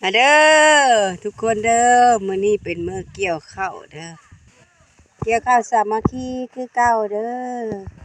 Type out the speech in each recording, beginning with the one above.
มาเด้อทุกคนเด้อมื้อนี้เป็นมื้อเกี่ยวข้าวเด้อเกี่ยวข้าวสามัคคีคือเก่าเด้อ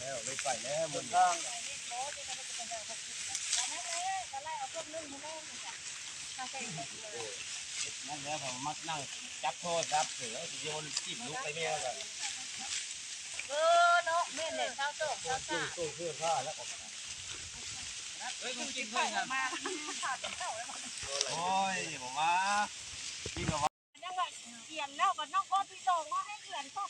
แล้วไปไปแล้วบนทางนั่นแล้วผมมักนั่งจับโทษจับเสือโยนจิ้มลูกไปแม่กันเออเนาะแม่เนี่ยเช้าโต๊ะเช้าตู้ตู้เสื้อผ้าแล้วออกมาเฮ้ยมึงกินเพื่อนกันโอ้ยผมว่ากินกับว่า ยังไงเขียนแล้วก็น้องก็พี่โตก็ให้เขียนก็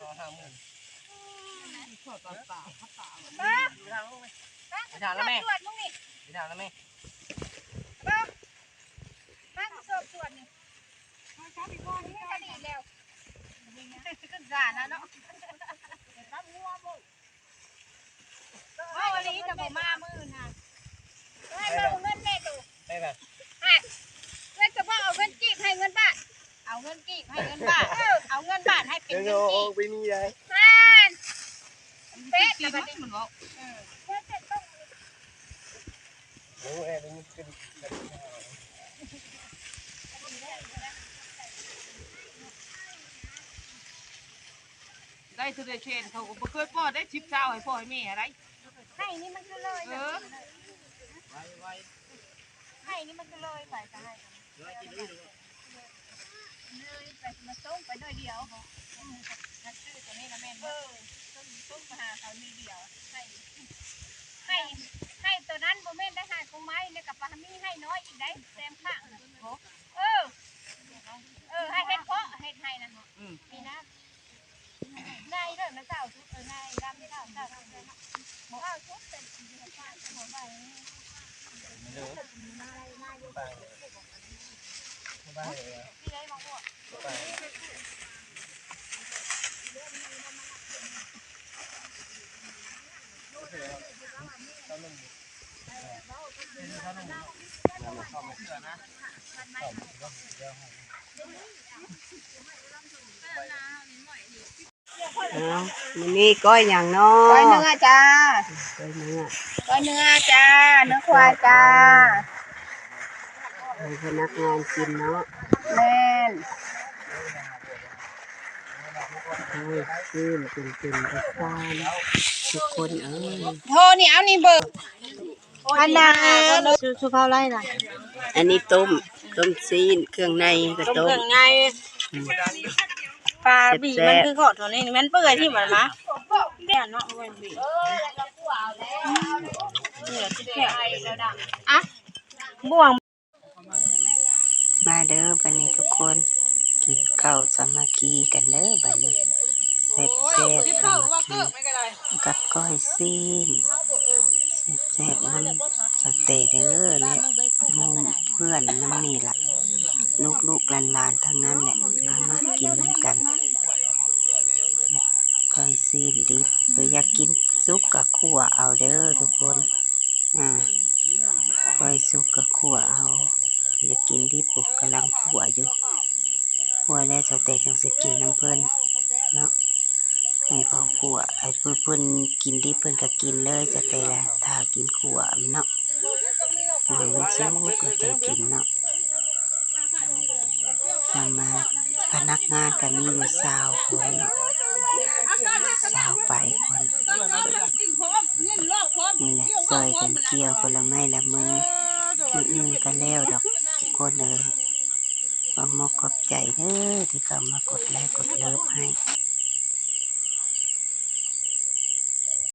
ต่อห้าหมื่นไปไปทางแล้วแม่ตรวจมึงนี่ไปทางแล้วแม่ห้างสอบตรวจนี่มาช้าพี่ก้อนนี่ก็ดีแล้ว ขึ้นศานะเนาะรับงัวบ่ว่าวันนี้จะบ่มามื้อนะให้เอาเงินแม่ดูไปแบบเงินจะบ่เอาเงินกีบให้เงินบาท เอาเงินกีบให้เงินบาท เอาเงินบาทให้เป็นเงินกีบไปมีอะไรท่นเป็ดนะบัดนี้มันบอกเออเพื่อจะต้องโอ้แอบนี่ขึ้น ได้ทุเรเชนเขาก็บ่เคยป้อได้ชิปเช้าให้พ่อให้แม่อะไรให้นี่มันก็เลยเออไว้ไว้ให้นี่มันก็เลยไปจะให้ไว้กินนี่ดูเลยไปมาส่งไปหน่อยเดียวนัดซื้อตัวนี้นะแม่เออส่งส่งมาหาเขานี่เดียวให้ให้ให้ตัวนั้นโมเมนได้หายคงไม้เนี่ยกับปลามีให้น้อยอีกได้แซมข้างเออเออให้เฮ็ดเพาะเฮ็ดให้นั่นนี่นะนายเด้อนะเจ้าทุกเออนายรำเจ้าเจ้าเจ้าเจ้าทุกเป็นหัวป้าหัวใบ ไม่รู้ไปไป เลยพี่ได้มาหัวไปเข้ามาเชื่อนะเอามื้อนี้ก้อยหยังเนาะก้อยเนื้อจ้าก้อยเนื้อก้อยเนื้อจ้าเนื้อควายจ้า ให้พนักงานกินเนาะแม่นให้ชื่นเป็นเป็นกระซานทุกคนเอ้ยโทรนี่เอานี่เบิกอันนาชื่อชื่อข้าวไรล่ะอันนี้ต้มต้มซีนเครื่องในก็ต้มไงปลาบีมันคือขอดตัวนี้มันเปื่อยที่มันนะแก่เนาะมันบีอะบ่วง มาเด้อบัดนี้ทุกคน กินข้าสามัคคีกันเด้อบัดนี้แซ่บแซ่บสามัคคีกับก้อยซีนแซ่บๆน้ำสเตเด้อและหมู่เพื่อนน้ำนี่ล่ะลูกลูกหลานลานๆทั้งนั้นแหละมามากินก้อยซีนดิบเพื่ออยากกินซุปกับขั่วเอาเด้อทุกคนอ่าก้อยซุปกับขั่วเอา อยากกินดิบปุกกำลังขั่วอยู่ขั่วแล้วสเตจังสิกินน้ำเพิ่นเนาะให้เขาขั่วไอ้เพิ่นเพิ่นกินดิบ เพิ่นก็กินเลยสเตละถ้ากินขัวมันเนาะหัวมันสุกแล้วจังกินเนาะสมาพนักงานก็มีอยู่สาวคนเนาะสาวไปคนนี่แหละซอยกันเกี่ยวคนละไม้ละมือมืออื่นก็แล้วดอกทุกคนเอ้ยขอมอกขอบใจเด้อที่เขามากดไลค์กดเลิฟให้